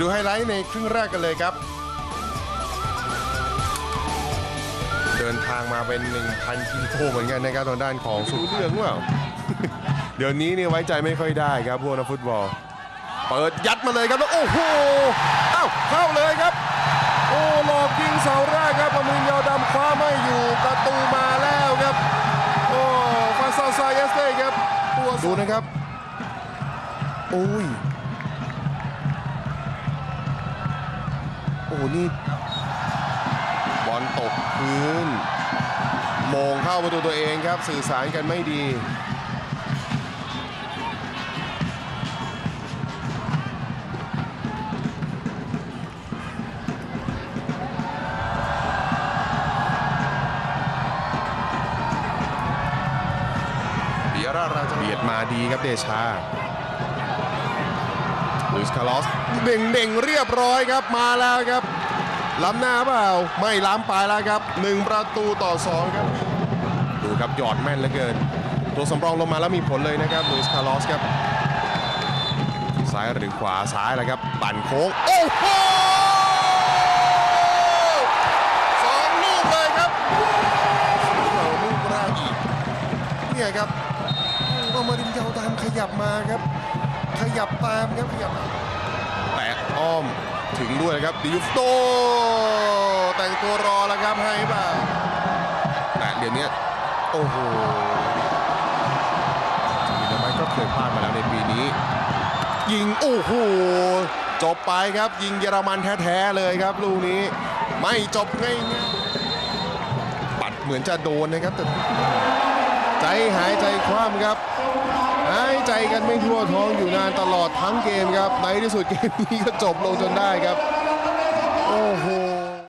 ดูไฮไลท์ในครึ่งแรกกันเลยครับ เดินทางมาเป็น 1,000กิโลเหมือนกันนะครับทางด้านของสุเรื่องว่าเดี๋ยวนี้เนี่ยไว้ใจไม่ค่อยได้ครับพวกนักฟุตบอล เปิดยัดมาเลยครับแล้วโอ้โหอ้าวเข้าเลยครับ โอ้หลอกยิงเสาแรกครับประมินยาวดำคว้าไม่อยู่ประตูมาแล้วครับโอ้ฟาซาซายสเต้ครับตัวดูนะครับโอ้ย โอ้นี่บอลตกพื้นโมงเข้าประตูตัวเองครับสื่อสารกันไม่ดี เบียร่าราชเบียดมาดีครับเดชา ลุยส์คาร์ลอสเด่งเด่งเรียบร้อยครับมาแล้วครับล้ำหน้าเปล่าไม่ล้ำไปแล้วครับหนึ่งประตูต่อสองครับ ดูครับหยอดแม่นเหลือเกิน ตัวสำรองลงมาแล้วมีผลเลยนะครับลุยส์คาร์ลอสครับ ซ้ายหรือขวาซ้ายแหละครับปั่นโค้งโอ้โหสองลูกเลยครับเราลูกแรกอีกเนี่ยครับก็มารินเยาวตามขยับมาครับ ขยับตามครับขยับแตะอ้อมถึงด้วยนะครับดิยูฟโตแต่งตัวรอแล้วครับให้เปล่าแต่เดี๋ยวนี้โอ้โหมินาไมก็เคยพลาดมาแล้วในปีนี้ ยิงโอ้โหจบไปครับยิงเยอรมันแท้ๆเลยครับลูกนี้ไม่จบง่ายๆปัดเหมือนจะโดนนะครับแต่ใจหายใจคว่ำครับ กันไม่ทั่วท้องอยู่นานตลอดทั้งเกมครับในที่สุดเกมนี้ก็จบลงจนได้ครับ โอ้โห